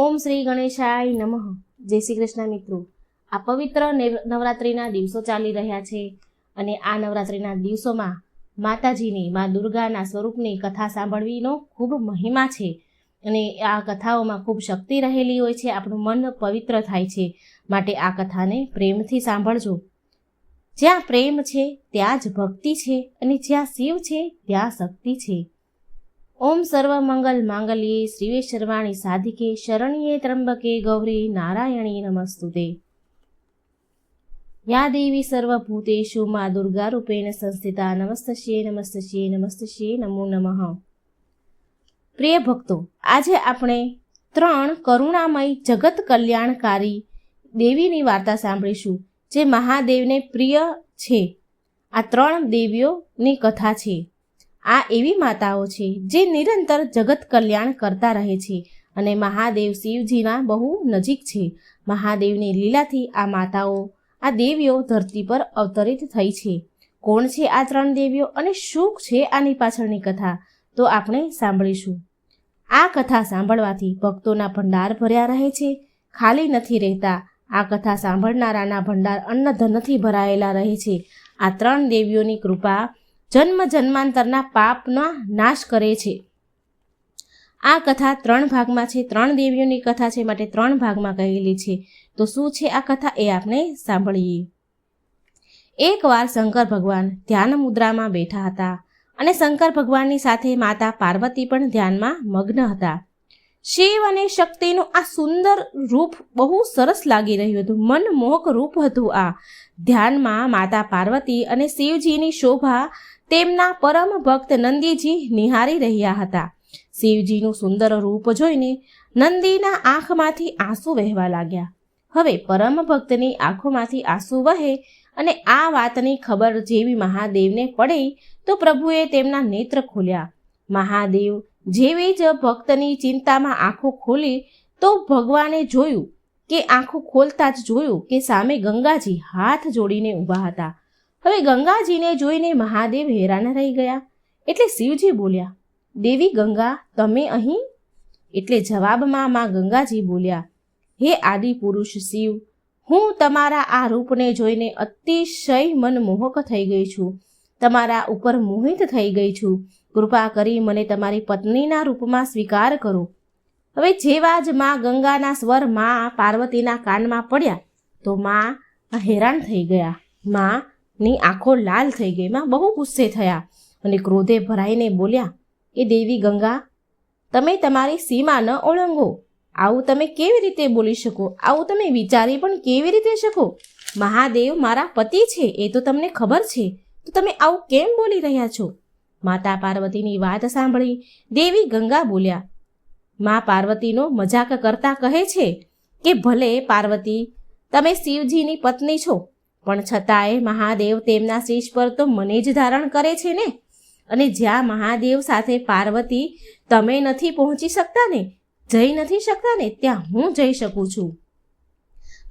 ઓમ શ્રી ગણેશાય નમઃ. જય શ્રી કૃષ્ણ મિત્રો. આ પવિત્ર નવરાત્રિના દિવસો ચાલી રહ્યા છે અને આ નવરાત્રિના દિવસોમાં માતાજીની મા દુર્ગાના સ્વરૂપની કથા સાંભળવીનો ખૂબ મહિમા છે અને આ કથાઓમાં ખૂબ શક્તિ રહેલી હોય છે, આપણું મન પવિત્ર થાય છે. માટે આ કથાને પ્રેમથી સાંભળજો. જ્યાં પ્રેમ છે, ત્યાં જ ભક્તિ છે અને જ્યાં શિવ છે, ત્યાં શક્તિ છે. ઓમ સર્વમંગલ માંગલ્યે શ્રીવે શર્વાણી સાધિકે, શરણ્યે ત્રંબકે ગૌરી નારાયણી નમસ્તુતે. યા દેવી સર્વભૂતેષુ મા દુર્ગા રૂપેણ સંસ્થિતા નમસ્તશ્યે નમસ્તશ્યે નમસ્તશ્યે નમો નમઃ. પ્રિય ભક્તો, આજે આપણે ત્રણ કરુણામય જગત કલ્યાણકારી દેવીની વાર્તા સાંભળીશું, જે મહાદેવને પ્રિય છે. આ ત્રણ દેવીઓની કથા છે. આ એવી માતાઓ છે જે નિરંતર જગત કલ્યાણ કરતા રહે છે અને મહાદેવ શિવજીના બહુ નજીક છે. મહાદેવની લીલાથી આ માતાઓ, આ દેવીઓ ધરતી પર અવતરિત થઈ છે. કોણ છે આ ત્રણ દેવીઓ અને શું છે આની પાછળની કથા? તો આપણે સાંભળીશું. આ કથા સાંભળવાથી ભક્તોના ભંડાર ભર્યા રહે છે. ખાલી નથી રહેતા. આ કથા સાંભળનારાના ભંડાર અન્નધનથી ભરાયેલા રહે છે. આ ત્રણ દેવીઓની કૃપા જન્મ જન્માંતરના પાપનો નાશ કરે છે. આ કથા ત્રણ ભાગમાં છે. ત્રણ દેવીઓની કથા છે માટે ત્રણ ભાગમાં કહેલી છે. તો શું છે આ કથા એ આપણે સાંભળીએ. એકવાર શંકર ભગવાન ધ્યાન મુદ્રામાં બેઠા હતા અને શંકર ભગવાનની સાથે માતા પાર્વતી પણ ધ્યાનમાં મગ્ન હતા. શિવ અને શક્તિનું આ સુંદર રૂપ બહુ સરસ લાગી રહ્યું હતું. મનમોહક રૂપ હતું આ. ધ્યાનમાં માતા પાર્વતી અને શિવજીની શોભા તેમના પરમ ભક્ત નંદીજી નિહારી રહ્યા હતા. શિવજીનું સુંદર રૂપ જોઈને નંદીના આંખમાંથી આંસુ વહેવા લાગ્યા. હવે પરમ ભક્તની આંખોમાંથી આંસુ વહે અને આ વાતની ખબર જેવી મહાદેવને પડે તો પ્રભુએ તેમના નેત્ર ખોલ્યા. મહાદેવ જેવી જ ભક્તની ચિંતામાં આંખો ખોલી તો ભગવાને જોયું કે આંખો ખોલતા જ જોયું કે સામે ગંગાજી હાથ જોડીને ઊભા હતા. હવે ગંગાજીને જોઈને મહાદેવ હેરાન રહી ગયા. એટલે શિવજી બોલ્યા, દેવી ગંગા, તમે અહીં? એટલે જવાબમાં માં ગંગાજી બોલ્યા, હે આદિ પુરુષ શિવ, હું તમારા આ રૂપને જોઈને અતિશય મનમોહક થઈ ગઈ છું. તમારા ઉપર મોહિત થઈ ગઈ છું. કૃપા કરી મને તમારી પત્નીના રૂપમાં સ્વીકાર કરો. હવે જેવા જ માં ગંગાના સ્વરમાં પાર્વતીના કાનમાં પડ્યા, તો માં હેરાન થઈ ગયા. માં ની આંખો લાલ થઈ ગઈ. માં બહુ ગુસ્સે થયા અને ક્રોધે ભરાઈને બોલ્યા કે દેવી ગંગા, તમે તમારી સીમા ન ઓળંગો. આવું તમે કેવી રીતે બોલી શકો? આવું તમે વિચારી પણ કેવી રીતે શકો? મહાદેવ મારા પતિ છે, એ તો તમને ખબર છે. તો તમે આવું કેમ બોલી રહ્યા છો? માતા પાર્વતીની વાત સાંભળી દેવી ગંગા બોલ્યા, મા પાર્વતીનો મજાક કરતા કહે છે કે ભલે પાર્વતી, તમે શિવજીની પત્ની છો પણ છતાંય મહાદેવ તેમના શીશ પર તો મને જ ધારણ કરે છે ને? અને જ્યાં મહાદેવ સાથે પાર્વતી તમે નથી પહોંચી શકતા ને, જઈ નથી શકતા ને, ત્યાં હું જઈ શકું છું.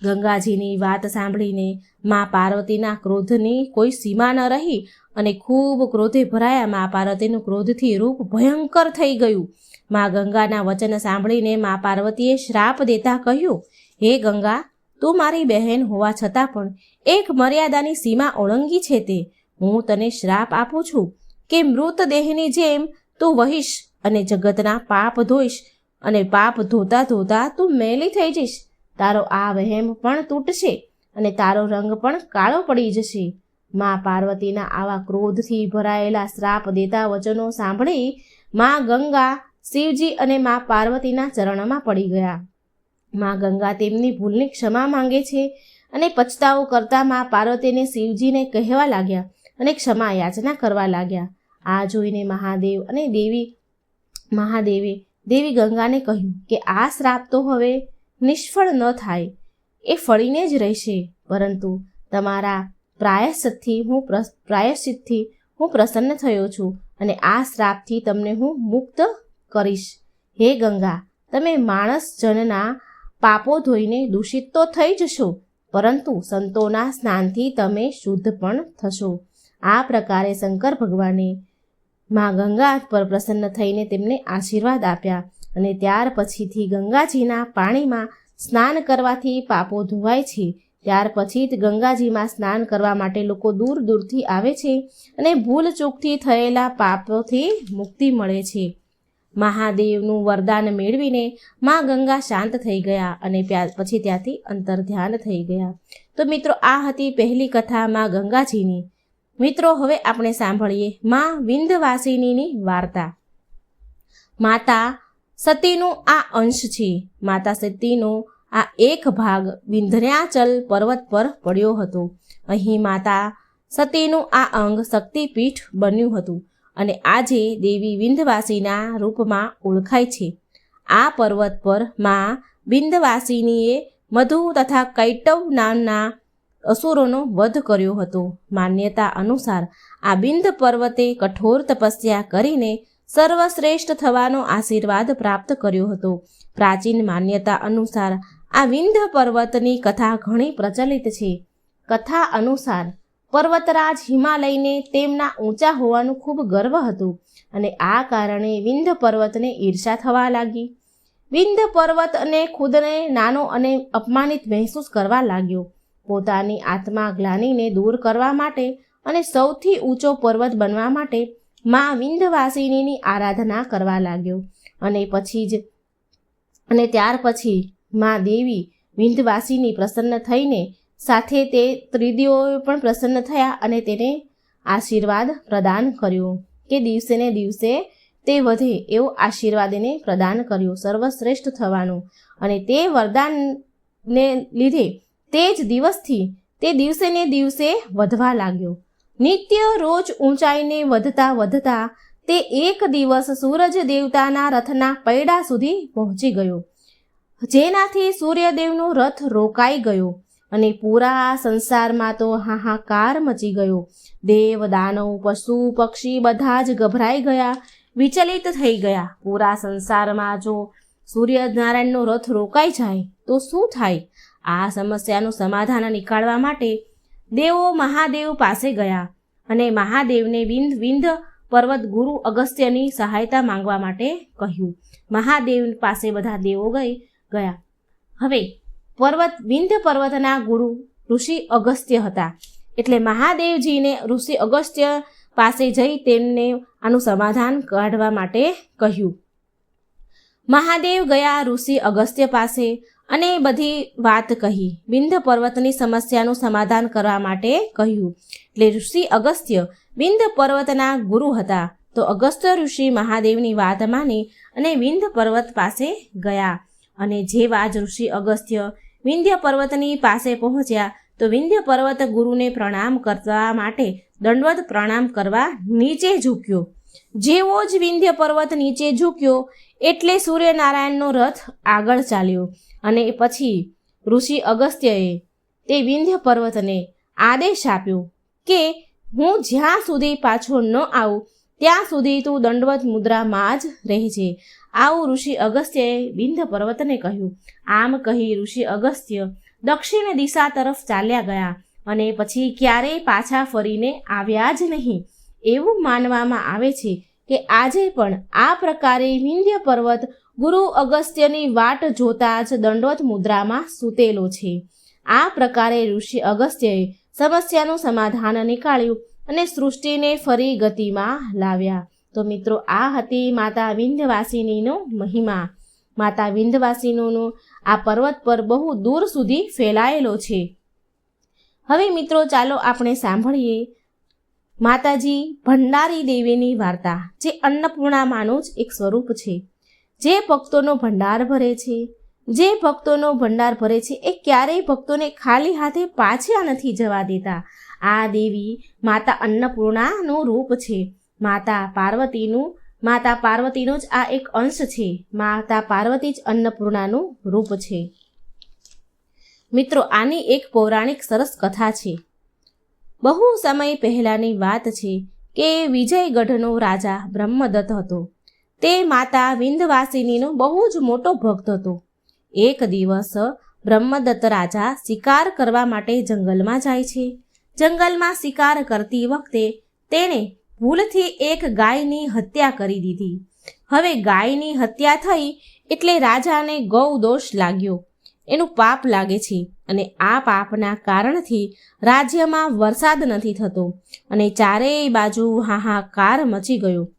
ગંગાજીની વાત સાંભળીને મા પાર્વતીના ક્રોધની કોઈ સીમા ન રહી અને ખૂબ ક્રોધે ભરાયા મા પાર્વતીનું ક્રોધથી રૂપ ભયંકર થઈ ગયું. મા ગંગાના વચન સાંભળીને મા પાર્વતીએ શ્રાપ દેતા કહ્યું, હે ગંગા, તું મારી બહેન હોવા છતાં પણ એક મર્યાદાની સીમા ઓળંગી છે તે. હું તને શ્રાપ આપું છું કે મૃતદેહની જેમ તું વહીશ અને જગતના પાપ ધોઈશ અને પાપ ધોતા ધોતા તું મેલી થઈ જઈશ. તારો આ વહેમ પણ તૂટશે અને તારો રંગ પણ કાળો પડી જશે. મા પાર્વતીના આવા ક્રોધથી ભરાયેલા શ્રાપ દેતા વચનો સાંભળી મા ગંગા શિવજી અને મા પાર્વતીના ચરણમાં પડી ગયા. મા ગંગા તેમની ભૂલની ક્ષમા માંગે છે અને પછતાવો કરતા મા પાર્વતીને શિવજીને કહેવા લાગ્યા અને ક્ષમા યાચના કરવા લાગ્યા. આ જોઈને મહાદેવ અને દેવી, મહાદેવે દેવી ગંગાને કહ્યું કે આ શ્રાપ તો હવે નિષ્ફળ ન થાય, એ ફળીને જ રહેશે. પરંતુ તમારા પ્રાયશ્ચિતથી હું પ્ર- પ્રાયશ્ચિતથી હું પ્રસન્ન થયો છું અને આ શ્રાપથી તમને હું મુક્ત કરીશ. હે ગંગા, તમે માણસ જનના પાપો ધોઈને દૂષિત તો થઈ જશો પરંતુ સંતોના સ્નાનથી તમે શુદ્ધ પણ થશો. આ પ્રકારે શંકર ભગવાને મા ગંગા પર પ્રસન્ન થઈને તેમને આશીર્વાદ આપ્યા અને ત્યાર પછીથી ગંગાજીના પાણીમાં સ્નાન કરવાથી પાપો ધોવાય છે. ત્યાર પછી જ ગંગાજીમાં સ્નાન કરવા માટે લોકો દૂર દૂરથી આવે છે અને ભૂલ ચૂકથી થયેલા પાપોથી મુક્તિ મળે છે. મહાદેવનું વરદાન મેળવીને મા ગંગા શાંત થઈ ગયા અને પછી ત્યાંથી અંતર ધ્યાન થઈ ગયા. તો મિત્રો, આ હતી પહેલી કથા મા ગંગાજીની. મિત્રો, હવે આપણે સાંભળીએ મા વિંધવાસિનીની વાર્તા. માતા સતીનું આ અંશ છે. માતા સતીનો આ એક ભાગ વિંધ્યાચલ પર્વત પર પડ્યો હતો. અહીં માતા સતીનું આ અંગ શક્તિપીઠ બન્યું હતું. અને આજે દેવી વિંધવાસીના રૂપમાં ઓળખાય છે. આ પર્વત પરમાં વિંધવાસિનીએ મધુ તથા કૈટવ નામના અસુરોનો વધ કર્યો હતો. માન્યતા અનુસાર આ બિંદ પર્વતે કઠોર તપસ્યા કરીને સર્વશ્રેષ્ઠ થવાનો આશીર્વાદ પ્રાપ્ત કર્યો હતો. પ્રાચીન માન્યતા અનુસાર આ વિંધ પર્વતની કથા ઘણી પ્રચલિત છે. કથા અનુસાર પર્વતરાજ હિમાલયને તેમના ઊંચા હોવાનું ખૂબ ગર્વ હતું અને આ કારણે વિંધ પર્વતને ઈર્ષા થવા લાગી. વિંધ પર્વત અને ખુદને નાનો અને અપમાનિત મહેસૂસ કરવા લાગ્યો. પોતાની આત્મા ગ્લાનીને દૂર કરવા માટે અને સૌથી ઊંચો પર્વત બનવા માટે માં વિંધવાસિનીની આરાધના કરવા લાગ્યો. અને પછી જ, અને ત્યાર પછી માં દેવી વિંધવાસિની પ્રસન્ન થઈને સાથે તે ત્રિદીઓ પણ પ્રસન્ન થયા અને તેને આશીર્વાદ પ્રદાન કર્યો કે દિવસે ને દિવસે તે વધે એવો આશીર્વાદ એને પ્રદાન કર્યો સર્વશ્રેષ્ઠ થવાનું. અને તે વરદાનને લીધે તે જ દિવસથી તે દિવસે ને દિવસે વધવા લાગ્યો. નિત્ય રોજ ઊંચાઈને વધતા વધતા તે એક દિવસ સૂરજ દેવતાના રથના પૈડા સુધી પહોંચી ગયો. જેનાથી સૂર્યદેવનો રથ રોકાઈ ગયો. અને પૂરા સંસારમાં તો હાહાકાર મચી ગયો. દેવ, દાનવ, પશુ, પક્ષી બધા જ ગભરાઈ ગયા, વિચલિત થઈ ગયા. પૂરા સંસારમાં જો સૂર્યનારાયણનો રથ રોકાઈ જાય, તો શું થાય? આ સમસ્યાનું સમાધાન નીકાળવા માટે દેવો મહાદેવ પાસે ગયા અને મહાદેવને વિંધ વિંધ પર્વત ગુરુ અગસ્ત્યની સહાયતા માંગવા માટે કહ્યું. મહાદેવ પાસે બધા દેવો ગઈ, ગયા. હવે પર્વત, વિંધ્ય પર્વતના ગુરુ ઋષિ અગસ્ત્ય હતા. એટલે મહાદેવજીને ઋષિ અગસ્ત્ય પાસે જઈ તેમને આનું સમાધાન કાઢવા માટે કહ્યું. મહાદેવ ગયા ઋષિ અગસ્ત્ય પાસે અને બધી વાત કહી. વિંધ્ય પર્વતની સમસ્યાનું સમાધાન કરવા માટે કહ્યું. એટલે ઋષિ અગસ્ત્ય વિંધ્ય પર્વતના ગુરુ હતા. તો અગસ્ત્ય ઋષિ મહાદેવની વાત માની અને વિંધ પર્વત પાસે ગયા. અને જેવા જ ઋષિ અગસ્ત્ય વિંધ્ય પર્વતની પાસે પહોંચ્યા તો વિંધ્ય પર્વત ગુરુને પ્રણામ કરવા માટે દંડવત પ્રણામ કરવા નીચે ઝૂક્યો. જેવો જ વિંધ્ય પર્વત નીચે ઝૂક્યો, એટલે સૂર્યનારાયણનો રથ આગળ ચાલ્યો અને પછી ઋષિ અગસ્ત્યએ તે વિંધ્ય પર્વતને આદેશ આપ્યો કે, હું જ્યાં સુધી પાછો ન આવું, ત્યાં સુધી તું દંડવત મુદ્રામાં જ રહેજે. આવું ઋષિ અગસ્ત્યએ બિંધ પર્વતને કહ્યું. આમ કહી ઋષિ અગસ્ત્ય, દક્ષિણ દિશા તરફ ચાલ્યા ગયા અને પછી ક્યારેય પાછા ફરીને આવ્યા જ નહીં. એવું માનવામાં આવે છે કે આજે પણ આ પ્રકારે વિંધ્ય પર્વત ગુરુ અગસ્ત્યની વાટ જોતા જ દંડવત મુદ્રામાં સૂતેલો છે. આ પ્રકારે ઋષિ અગસ્ત્યએ સમસ્યાનું સમાધાન નીકાળ્યું અને સૃષ્ટિને ફરી ગતિમાં લાવ્યા. તો મિત્રો, આ હતી માતા વિંધ્યવાસિનીનો મહિમા. માતા વિંધ્યવાસિનીનો આ પર્વત પર બહુ દૂર સુધી ફેલાયેલો છે. હવે મિત્રો, ચાલો આપણે સાંભળીએ માતાજી ભંડારી દેવીની વાર્તા, જે અન્નપૂર્ણામાનું જ એક સ્વરૂપ છે. જે ભક્તોનો ભંડાર ભરે છે, જે ભક્તોનો ભંડાર ભરે છે, એ ક્યારેય ભક્તોને ખાલી હાથે પાછા નથી જવા દેતા. આ દેવી માતા અન્નપૂર્ણાનું રૂપ છે. માતા પાર્વતીનું, માતા પાર્વતીનો જ આ એક અંશ છે. માતા પાર્વતી જ અન્નપૂર્ણાનું રૂપ છે. મિત્રો, આની એક પૌરાણિક સરસ કથા છે. બહુ સમય પહેલાંની વાત છે કે વિજયગઢનો રાજા બ્રહ્મદત્ત હતો. તે માતા વિંધવાસિનીનો બહુ જ મોટો ભક્ત હતો. એક દિવસ બ્રહ્મદત્ત રાજા શિકાર કરવા માટે જંગલમાં જાય છે. જંગલમાં શિકાર કરતી વખતે તેણે ભૂલથી એક ગાયની હત્યા કરી દીધી. હવે ગાયની હત્યા થઈ એટલે રાજાને ગૌ દોષ લાગ્યો. એનું પાપ લાગે છે અને આ પાપના કારણથી રાજ્યમાં વરસાદ નથી થતો અને ચારેય બાજુ હાહાકાર મચી ગયો.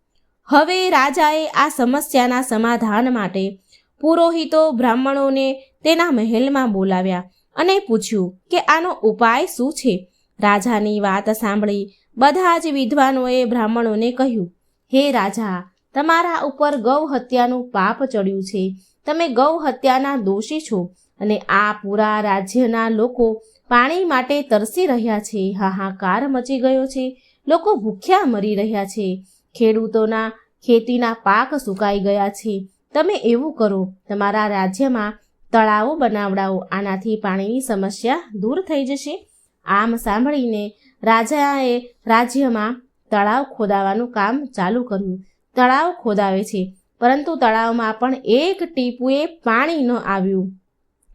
હવે રાજાએ આ સમસ્યાના સમાધાન માટે પુરોહિતો બ્રાહ્મણોને તેના મહેલમાં બોલાવ્યા અને પૂછ્યું કે આનો ઉપાય શું છે? રાજાની વાત સાંભળી બધા જ વિદ્વાનોએ બ્રાહ્મણોને કહ્યું, હે રાજા, તમારા ઉપર ગૌ હત્યાનું પાપ ચડ્યું છે. તમે ગૌ હત્યાના દોષી છો અને આ પૂરા રાજ્યના લોકો પાણી માટે તરસી રહ્યા છે. હાહાકાર મચી ગયો છે. લોકો ભૂખ્યા મરી રહ્યા છે. ખેડૂતોના ખેતીના પાક સુકાઈ ગયા છે. તમે એવું કરો, તમારા રાજ્યમાં તળાવો બનાવડાવો. આનાથી પાણીની સમસ્યા દૂર થઈ જશે. આમ સાંભળીને રાજાએ રાજ્યમાં તળાવ ખોદાવાનું કામ ચાલુ કર્યું. તળાવ ખોદાવે છે, પરંતુ તળાવમાં પણ એક ટીપુએ પાણી ન આવ્યું.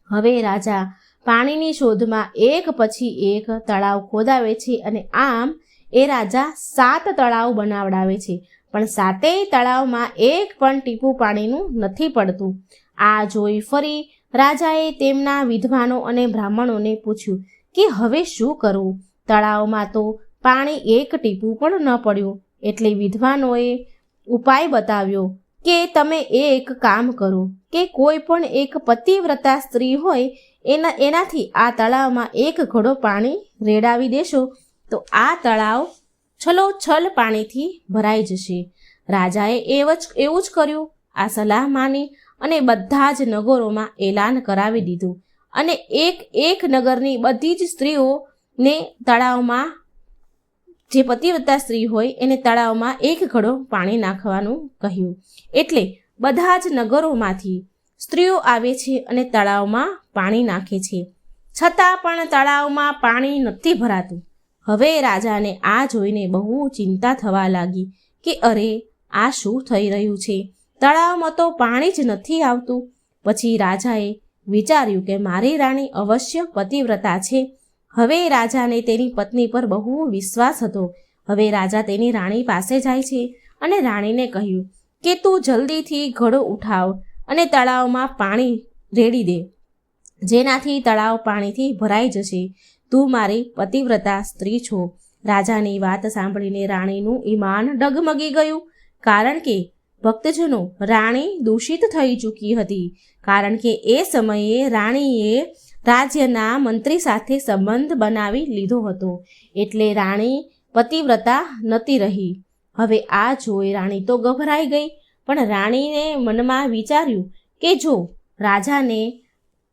હવે રાજા પાણીની શોધમાં એક પછી એક તળાવ ખોદાવે છે અને આમ એ રાજા સાત તળાવ બનાવડાવે છે, પણ સાતેય તળાવમાં એક પણ ટીપું પાણીનું નથી પડતું. આ જોઈ ફરી રાજાએ તેમના વિદ્વાનો અને બ્રાહ્મણોને પૂછ્યું કે હવે શું કરવું તળાવમાં તો પાણી એક ટીપું પણ ન પડ્યું. એટલે વિદ્વાનોએ ઉપાય બતાવ્યો કે તમે એક કામ કરો કે કોઈ પણ એક પતિવ્રતા સ્ત્રી હોય, એના, એનાથી આ તળાવમાં એક ઘડો પાણી રેડાવી દેશો, તો આ તળાવ છલોછલ પાણીથી ભરાઈ જશે. રાજાએ એવું જ એવું જ કર્યું. આ સલાહ માની અને બધા જ નગરોમાં એલાન કરાવી દીધું. અને એક એક નગરની બધી જ સ્ત્રીઓને તળાવમાં જે પતિવ્રતા સ્ત્રી હોય, એને તળાવમાં એક ઘડો પાણી નાખવાનું કહ્યું. એટલે બધા જ નગરોમાંથી સ્ત્રીઓ આવે છે અને તળાવમાં પાણી નાખે છે. છતાં પણ તળાવમાં પાણી નથી ભરાતું. હવે રાજાને આ જોઈને બહુ ચિંતા થવા લાગી કે અરે, આ શું થઈ રહ્યું છે? તળાવમાં તો પાણી જ નથી આવતું. પછી રાજાએ વિચાર્યું કે મારી રાણી અવશ્ય પતિવ્રતા છે. હવે રાજાને તેની પત્ની પર બહુ વિશ્વાસ હતો. હવે રાજા તેની રાણી પાસે જાય છે અને રાણીને કહ્યું કે તું જલ્દીથી ઘડો ઉઠાવ અને તળાવમાં પાણી રેડી દે. જેનાથી તળાવ પાણીથી ભરાઈ જશે. તું મારી પતિવ્રતા સ્ત્રી છો. રાજાની વાત સાંભળીને રાણીનું ઈમાન ડગમગી ગયું કારણ કે ભક્તજનો રાણી દૂષિત થઈ ચૂકી હતી. કારણ કે એ સમયે રાણીએ રાજ્યના મંત્રી સાથે સંબંધ બનાવી લીધો હતો. એટલે રાણી પતિવ્રતા નહોતી રહી. હવે આ જોઈ રાણી તો ગભરાઈ ગઈ. પણ રાણીને મનમાં વિચાર્યું કે જો રાજાને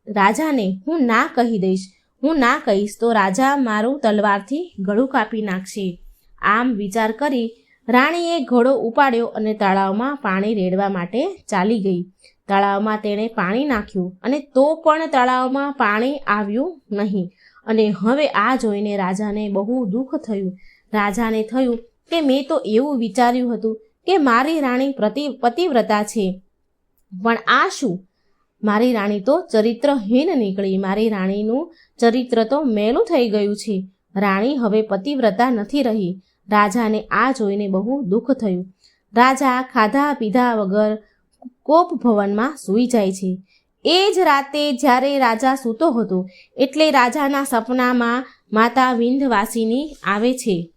રાજાને હું ના કહી દઈશ, હું ના કહીશ, તો રાજા મારું તલવારથી ગળું કાપી નાખશે. આમ વિચાર કરી રાણીએ ઘોડો ઉપાડ્યો અને તળાવમાં પાણી રેડવા માટે ચાલી ગઈ. તળાવમાં તેણે પાણી નાખ્યું અને તો પણ તળાવમાં પાણી આવ્યું નહીં. અને હવે આ જોઈને રાજાને બહુ દુઃખ થયું. રાજાને થયું કે મેં તો એવું વિચાર્યું હતું કે મારી રાણી પ્રતિ પતિવ્રતા છે. પણ આ શું? મારી રાણી તો ચરિત્રહીન નીકળી. મારી રાણીનું ચરિત્ર તો મેલું થઈ ગયું છે. રાણી હવે પતિવ્રતા નથી રહી. રાજાને આ જોઈને બહુ દુઃખ થયું. રાજા ખાધા પીધા વગર કોપ ભવનમાં સૂઈ જાય છે. એ જ રાતે જ્યારે રાજા સૂતો હતો, એટલે રાજાના સપનામાં માતા વિંધવાસીની આવે છે.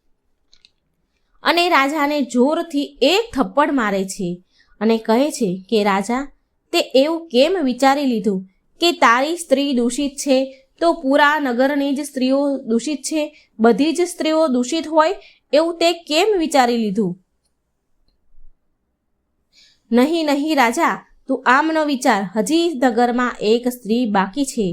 અને રાજાને જોરથી એક થપ્પડ મારે છે અને કહે છે કે, રાજા, તે એવું કેમ વિચારી લીધું કે તારી સ્ત્રી દૂષિત છે? તો પૂરા નગરની જ સ્ત્રીઓ દૂષિત છે? બધી જ સ્ત્રીઓ દૂષિત હોય? એવું તે કેમ વિચારી લીધું? નહીં નહીં રાજા, તું આમ ન વિચાર હજી નગરમાં એક સ્ત્રી બાકી છે.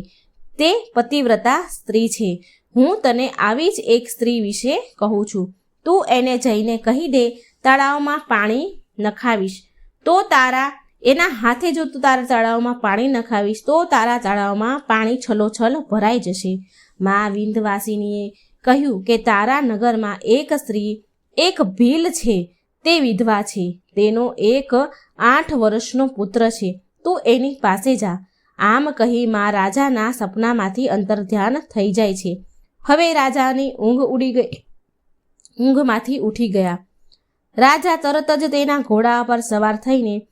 તે પતિવ્રતા સ્ત્રી છે. હું તને આવી જ એક સ્ત્રી વિશે કહું છું. તું એને જઈને કહી દે, તળાવમાં પાણી નખાવીશ. તો તારા એના હાથે જો તું તારા તળાવમાં પાણી નખાવીશ, તો તારા તળાવમાં પાણી છલોછલ ભરાઈ જશે. મા વિંધવાસિનીએ કહ્યું કે તારા નગરમાં એક સ્ત્રી એક ભીલ છે. તે વિધવા છે. તેનો એક આઠ વર્ષનો પુત્ર છે. તું એની પાસે જા. આમ કહી મા રાજાના સપનામાંથી અંતર્ધ્યાન થઈ જાય છે. હવે રાજાની ઊંઘ ઉડી ગઈ. ઊંઘમાંથી ઉઠી ગયા. રાજા તરત જ તેના ઘોડા પર સવાર થઈને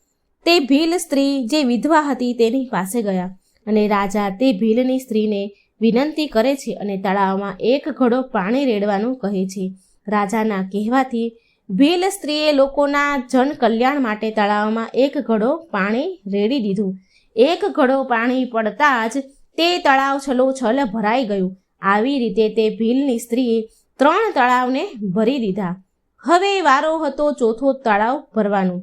તે ભીલ સ્ત્રી જે વિધવા હતી તેની પાસે ગયા અને રાજા તે ભીલની સ્ત્રીને વિનંતી કરે છે અને તળાવમાં એક ઘડો પાણી રેડવાનું કહે છે. રાજાના કહેવાથી ભીલ સ્ત્રીએ લોકોના જનકલ્યાણ માટે તળાવમાં એક ઘડો પાણી રેડી દીધું. એક ઘડો પાણી પડતા જ તે તળાવ છલોછલ ભરાઈ ગયું. આવી રીતે તે ભીલની સ્ત્રીએ ત્રણ તળાવને ભરી દીધા. હવે વારો હતો ચોથો તળાવ ભરવાનું.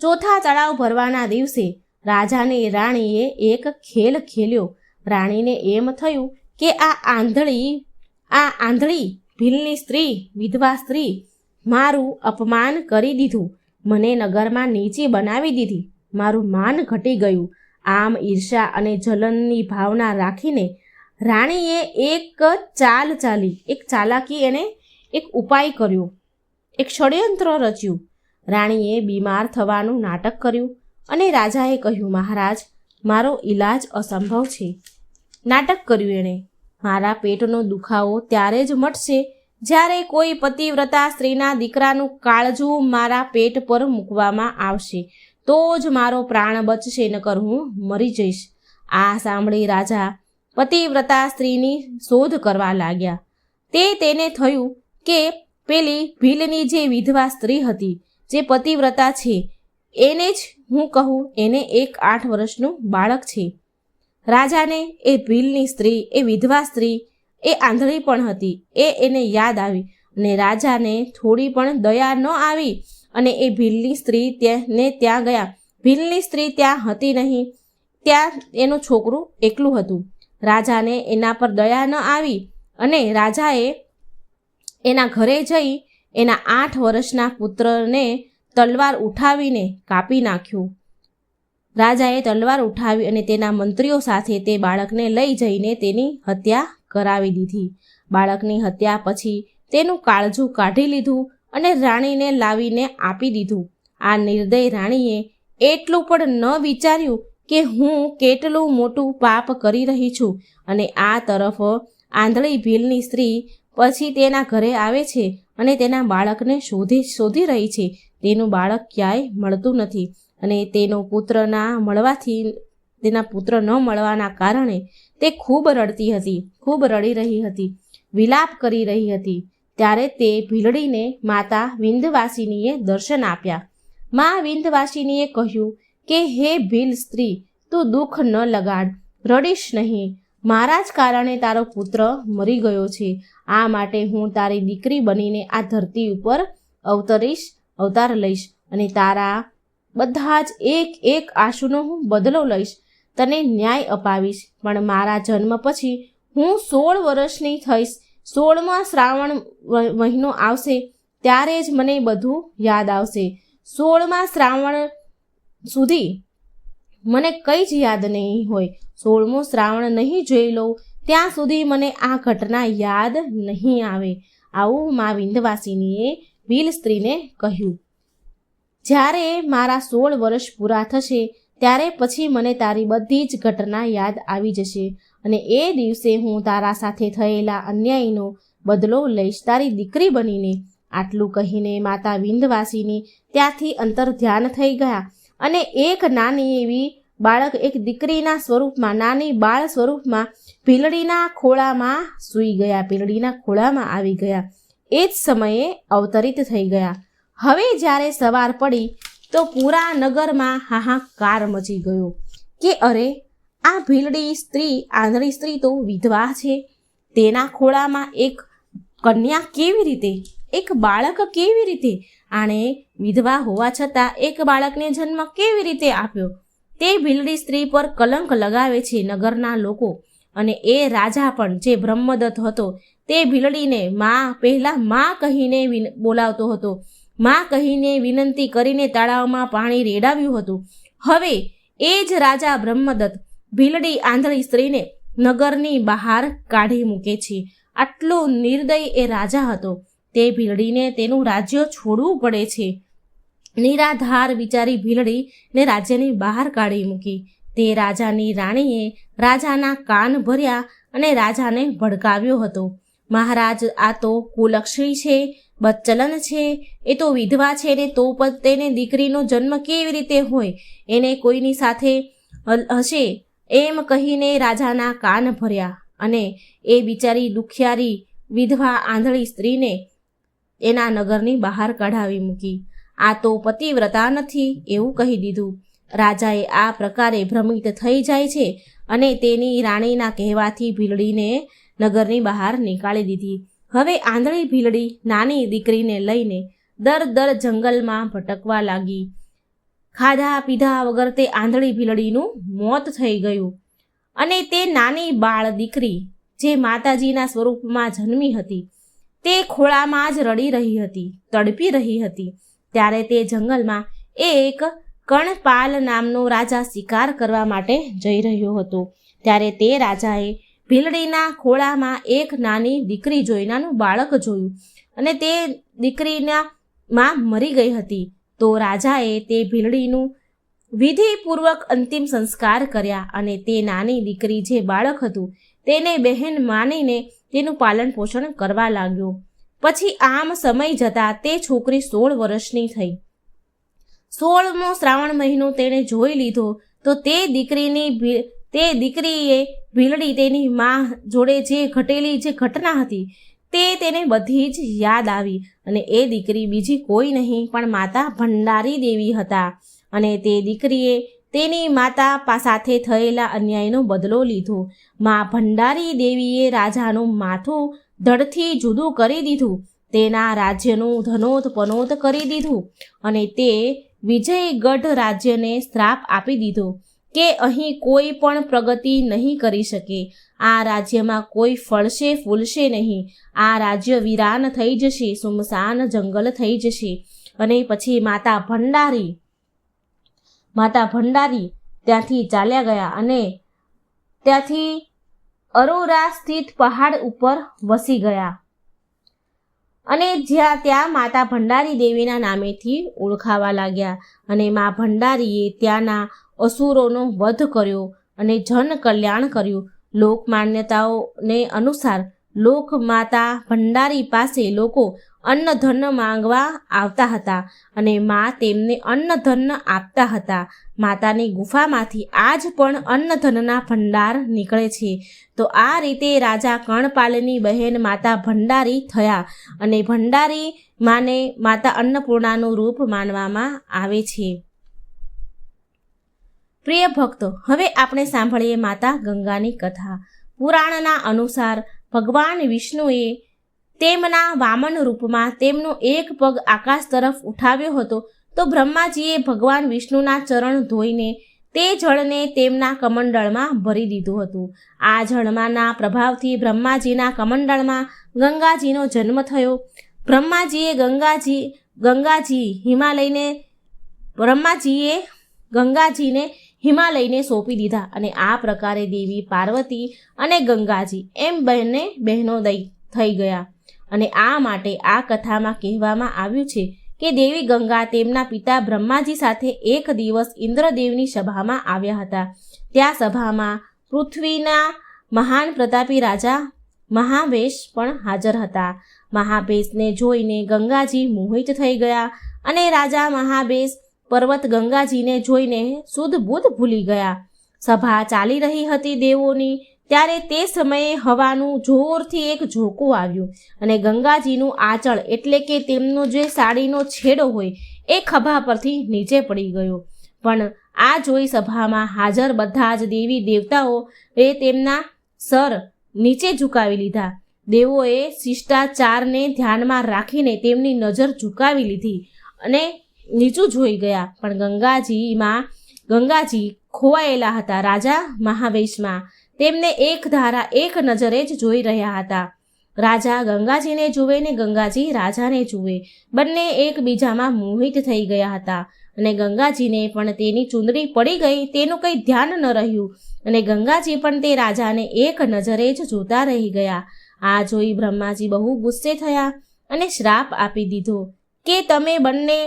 ચોથા તળાવ ભરવાના દિવસે રાજાની રાણીએ એક ખેલ ખેલ્યો. રાણીને એમ થયું કે આ આંધળી આ આંધળી ભીલની સ્ત્રી, વિધવા સ્ત્રી મારું અપમાન કરી દીધું. મને નગરમાં નીચી બનાવી દીધી. મારું માન ઘટી ગયું. આમ ઈર્ષા અને જલનની ભાવના રાખીને રાણીએ એક ચાલ ચાલી, એક ચાલાકી એને એક ઉપાય કર્યો. એક ષડયંત્ર રચ્યું. રાણીએ બીમાર થવાનું નાટક કર્યું અને રાજાએ કહ્યું, મહારાજ, મારો ઈલાજ અસંભવ છે. નાટક કર્યું એણે. મારા પેટનો દુખાવો ત્યારે જ મટશે જ્યારે કોઈ પતિવ્રતા સ્ત્રીના દીકરાનું કાળજું મારા પેટ પર મૂકવામાં આવશે, તો જ મારો પ્રાણ બચશે, નકર હું મરી જઈશ. આ સાંભળી રાજા પતિવ્રતા સ્ત્રીની શોધ કરવા લાગ્યા. તે તેને થયું કે પેલી ભીલની જે વિધવા સ્ત્રી હતી, જે પતિવ્રતા છે, એને જ હું કહું, એને એક આઠ વર્ષનું બાળક છે. રાજાને એ ભીલની સ્ત્રી, એ વિધવા સ્ત્રી એ આંધળી પણ હતી. એ એને યાદ આવી અને રાજાને થોડી પણ દયા ન આવી અને એ ભીલની સ્ત્રી તેને ત્યાં ગયા. ભીલની સ્ત્રી ત્યાં હતી નહીં. ત્યાં એનું છોકરું એકલું હતું. રાજાને એના પર દયા ન આવી અને રાજાએ એના ઘરે જઈ એના આઠ વર્ષના પુત્રને તલવાર ઉઠાવીને કાપી નાખ્યું. રાજાએ તલવાર ઉઠાવી અને તેના મંત્રીઓ સાથે તે બાળકને લઈ જઈને તેની હત્યા કરાવી દીધી. બાળકની હત્યા પછી તેનું કાળજું કાઢી લીધું અને રાણીને લાવીને આપી દીધું. આ નિર્દય રાણીએ એટલું પણ ન વિચાર્યું કે હું કેટલું મોટું પાપ કરી રહી છું અને આ તરફ આંધળી ભીલની સ્ત્રી પછી તેના ઘરે આવે છે અને તેના બાળકને શોધી શોધી રહી છે. તેનું બાળક ક્યાંય મળતું નથી અને તેનો પુત્રના મળવાથી તેના પુત્ર ન મળવાના કારણે તે ખૂબ રડતી હતી, ખૂબ રડી રહી હતી, વિલાપ કરી રહી હતી. ત્યારે તે ભીલડીને માતા વિંધવાસિનીએ દર્શન આપ્યા. મા વિંધવાસિનીએ કહ્યું કે, હે ભીલ સ્ત્રી, તું દુઃખ ન લગાડ, રડીશ નહીં. મારા જ કારણે તારો પુત્ર મરી ગયો છે. આ માટે હું તારી દીકરી બનીને આ ધરતી ઉપર અવતરીશ, અવતાર લઈશ અને તારા બધા જ એક એક આંસુનો હું બદલો લઈશ. તને ન્યાય અપાવીશ. પણ મારા જન્મ પછી હું સોળ વર્ષની થઈશ. સોળમાં શ્રાવણ મહિનો આવશે, ત્યારે જ મને બધું યાદ આવશે. સોળમાં શ્રાવણ સુધી મને કંઈ જ યાદ નહીં હોય. સોળમો શ્રાવણ નહીં જોઈ લઉં, ત્યાં સુધી મને આ ઘટના યાદ નહીં આવે. આવું મા વિંધવાસિનીએ ભીલ સ્ત્રીને કહ્યું. જ્યારે મારા સોળ વર્ષ પૂરા થશે ત્યારે પછી મને તારી બધી જ ઘટના યાદ આવી જશે અને એ દિવસે હું તારા સાથે થયેલા અન્યાયનો બદલો લઈશ. તારી દીકરી બનીને આટલું કહીને માતા વિંધવાસીની ત્યાંથી અંતર ધ્યાન થઈ ગયા અને એક નાની એવી બાળક એક દીકરીના સ્વરૂપમાં, નાની બાળ સ્વરૂપમાં ભીલડીના ખોળામાં સૂઈ ગયા, ભીલડીના ખોળામાં આવી ગયા. એ જ સમયે અવતરિત થઈ ગયા. હવે જ્યારે સવાર પડી તો પૂરા નગરમાં હાહાકાર મચી ગયો કે અરે, આ ભીલડી સ્ત્રી, આંધળી સ્ત્રી તો વિધવા છે. તેના ખોળામાં એક કન્યા કેવી રીતે? એક બાળક કેવી રીતે? આણે વિધવા હોવા છતાં એક બાળકને જન્મ કેવી રીતે આપ્યો? તે ભીલડી સ્ત્રી પર કલંક લગાવે છે નગરના લોકો અને એ રાજા પણ જે બ્રહ્મદત્ત હતો તે ભીલડીને મા, પહેલાં મા કહીને બોલાવતો હતો. માં કહીને વિનંતી કરીને તળાવમાં પાણી રેડાવ્યું હતું. હવે એ જ રાજા બ્રહ્મદત્ત ભીલડી આંધળી સ્ત્રીને નગરની બહાર કાઢી મૂકે છે. આટલો નિર્દય એ રાજા હતો. તે ભીલડીને તેનું રાજ્ય છોડવું પડે છે. નિરાધાર બિચારી ભીલડીને રાજ્યની બહાર કાઢી મૂકી. તે રાજાની રાણીએ રાજાના કાન ભર્યા અને રાજાને ભડકાવ્યો હતો. મહારાજ, આ તો કુલક્ષી છે. બચ્ચલન છે? એ તો વિધવા છે ને તો પણ તેને દીકરીનો જન્મ કેવી રીતે હોય? એને કોઈની સાથે હશે? એમ કહીને રાજાના કાન ભર્યા અને એ બિચારી દુખિયારી વિધવા આંધળી સ્ત્રીને એના નગરની બહાર કઢાવી મૂકી. આ તો પતિવ્રતા નથી, એવું કહી દીધું. રાજાએ આ પ્રકારે ભ્રમિત થઈ જાય છે અને તેની રાણીના કહેવાથી ભીલડીને નગરની બહાર નીકાળી દીધી. હવે આંધળી ભીલડી નાની દીકરીને લઈને દર દર જંગલમાં ભટકવા લાગી. ખાધા પીધા વગર તે આંધળી ભીલડીનું મોત થઈ ગયું. અને તે નાની બાળ દીકરી જે માતાજીના સ્વરૂપમાં જન્મી હતી, તે ખોળામાં જ રડી રહી હતી, તડપી રહી હતી. ત્યારે તે જંગલમાં એક કણપાલ નામનો રાજા શિકાર કરવા માટે જઈ રહ્યો હતો. ત્યારે તે રાજાએ ભીલડીના ખોળામાં એક નાની દીકરી જોઈ, નાનું બાળક જોયું અને તે દીકરીના માં મરી ગઈ હતી. તો રાજાએ તે ભીલડીનું વિધિપૂર્વક અંતિમ સંસ્કાર કર્યા અને તે નાની દીકરી જે બાળક હતું તેને બહેન માનીને તેનું પાલન પોષણ કરવા લાગ્યો. પછી આમ સમય જતાં તે છોકરી સોળ વર્ષની થઈ. સોળમો શ્રાવણ મહિનો તેણે જોઈ લીધો તો તે દીકરીની તે દીકરીએ ભીલડી તેની મા જોડે જે ઘટેલી જે ઘટના હતી, તે તેને બધી જ યાદ આવી અને એ દીકરી બીજી કોઈ નહીં, પણ માતા ભંડારી દેવી હતા. અને તે દીકરીએ તેની માતા સાથે થયેલા અન્યાયનો બદલો લીધો. મા ભંડારી દેવીએ રાજાનું માથું ધડથી જુદું કરી દીધું, તેના રાજ્યનું ધનોત પનોત કરી દીધું અને તે વિજયગઢ રાજ્યને શ્રાપ આપી દીધો. કે અહીં કોઈ પણ પ્રગતિ નહીં કરી શકે. આ રાજ્યમાં કોઈ ફળશે, ફૂલશે નહીં. આ રાજ્ય વિરાન થઈ જશે, સુમસાન જંગલ થઈ જશે. અને પછી માતા ભંડારી માતા ભંડારી ત્યાંથી ચાલ્યા ગયા અને ત્યાંથી અરોરા સ્થિત પહાડ ઉપર વસી ગયા. અને જ્યાં ત્યાં માતા ભંડારી દેવીના નામેથી ઓળખાવા લાગ્યા. અને મા ભંડારીએ ત્યાંના અસુરોનો વધ કર્યો અને જન કલ્યાણ કર્યું. લોક માન્યતાઓને અનુસાર લોક માતા ભંડારી પાસે લોકો અન્ન ધન માંગવા આવતા હતા અને મા તેમને અન્ન ધન આપતા હતા. માતાની ગુફામાંથી આજ પણ અન્ન ધનના ભંડાર નીકળે છે. તો આ રીતે રાજા કણપાલની બહેન માતા ભંડારી થયા અને ભંડારી માને માતા અન્નપૂર્ણાનું રૂપ માનવામાં આવે છે. પ્રિય ભક્તો, હવે આપણે સાંભળીએ માતા ગંગાની કથા. પુરાણના અનુસાર ભગવાન વિષ્ણુએ તેમના વામન રૂપમાં તેમનો એક પગ આકાશ તરફ ઉઠાવ્યો હતો. તો બ્રહ્માજીએ ભગવાન વિષ્ણુના ચરણ ધોઈને તે જળને તેમના કમંડળમાં ભરી દીધું હતું. આ જળમાંના પ્રભાવથી બ્રહ્માજીના કમંડળમાં ગંગાજીનો જન્મ થયો. બ્રહ્માજીએ ગંગાજી ગંગાજી હિમાલયને, બ્રહ્માજીએ ગંગાજીને હિમાલયને સોંપી દીધા અને આ પ્રકારે દેવી પાર્વતી અને ગંગાજી એમ બંને બહેનો થઈ ગયા. અને આ માટે આ કથામાં કહેવામાં આવ્યું છે કે દેવી ગંગા તેમના પિતા બ્રહ્માજી સાથે એક દિવસ ઇન્દ્રદેવની સભામાં આવ્યા હતા. ત્યાં સભામાં પૃથ્વીના મહાન પ્રતાપી રાજા મહાવેશ પણ હાજર હતા. મહાભેશને જોઈને ગંગાજી મોહિત થઈ ગયા અને રાજા મહાભેશ પર્વત ગંગાજીને જોઈને શુદ્ધ બુદ્ધ ભૂલી ગયા. સભા ચાલી રહી હતી દેવોની, ત્યારે તે સમયે હવાનું જોરથી એક ઝોકું આવ્યું અને ગંગાજીનું આંચળ એટલે કે તેમનો જે સાડીનો છેડો હોય એ ખભા પરથી નીચે પડી ગયો. પણ આ જોઈ સભામાં હાજર બધા જ દેવી દેવતાઓ એ તેમના સર નીચે ઝુકાવી લીધા. દેવોએ શિષ્ટાચારને ધ્યાનમાં રાખીને તેમની નજર ઝુકાવી લીધી અને નીચું જોઈ ગયા, પણ ગંગાજીમાં, ગંગાજી ખોવાયેલા હતા રાજા મહાવેશમાં. તેમને એક ધારા, એક નજરે જ જોઈ રહ્યા હતા. રાજા ગંગાજીને જુએ ને ગંગાજી રાજાને જુએ. બંને એકબીજામાં મોહિત થઈ ગયા હતા અને ગંગાજીને પણ તેની ચુંદડી પડી ગઈ, તેનું કંઈ ધ્યાન ન રહ્યું. અને ગંગાજી પણ તે રાજાને એક નજરે જ જોતા રહી ગયા. આ જોઈ બ્રહ્માજી બહુ ગુસ્સે થયા અને શ્રાપ આપી દીધો કે તમે બંને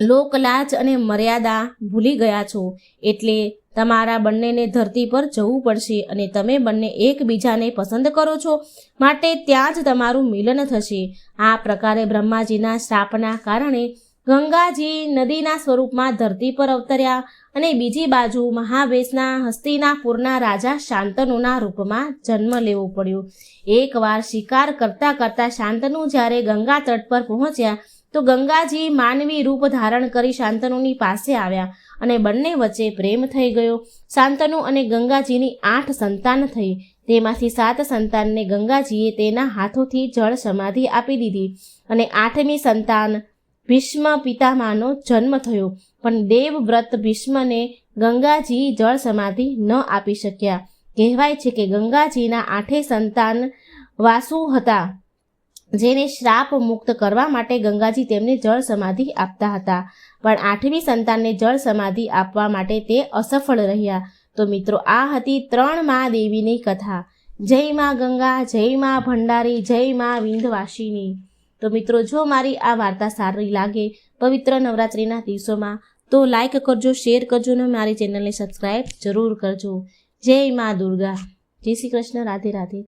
લોકલાજ અને મર્યાદા ભૂલી ગયા છો એટલે તમારા બંનેને ધરતી પર જવું પડશે અને તમે બંને એકબીજાને પસંદ કરો છો માટે ત્યાં જ તમારું મિલન થશે. આ પ્રકારે બ્રહ્માજીના શ્રાપના કારણે ગંગાજી નદીના સ્વરૂપમાં ધરતી પર અવતર્યા અને બીજી બાજુ મહાવેશના હસ્તિનાપુરના રાજા શાંતનુના રૂપમાં જન્મ લેવો પડ્યો. એકવાર શિકાર કરતા કરતા શાંતનુ જ્યારે ગંગા તટ પર પહોંચ્યા તો ગંગાજી માનવી રૂપ ધારણ કરી શાંતનુની પાસે આવ્યા અને બંને વચ્ચે પ્રેમ થઈ ગયો. શાંતનુ અને ગંગાજીની આઠ સંતાન થઈ. તેમાંથી સાત સંતાનને ગંગાજીએ તેના હાથોથી જળ સમાધિ આપી દીધી અને આઠમી સંતાન ભીષ્મ પિતામાનો જન્મ થયો. પણ દેવવ્રત ભીષ્મને ગંગાજી જળ સમાધિ ન આપી શક્યા. કહેવાય છે કે ગંગાજીના આઠે સંતાન વાસુ હતા. જેને શ્રાપ મુક્ત કરવા માટે ગંગાજી તેમને જળ સમાધિ આપતા હતા. પણ આઠમી સંતાનને જળ સમાધિ આપવા માટે તે અસફળ રહ્યા. તો મિત્રો, આ હતી ત્રણ મા દેવીની કથા. જય મા ગંગા, જય મા ભંડારી, જય મા વિંધવાસીની. તો મિત્રો, જો મારી આ વાર્તા સારી લાગે પવિત્ર નવરાત્રિના દિવસોમાં, તો લાઈક કરજો શેર કરજો અને મારી ચેનલને સબસ્ક્રાઈબ જરૂર કરજો. જય મા દુર્ગા. જય શ્રી કૃષ્ણ. રાધે રાધે.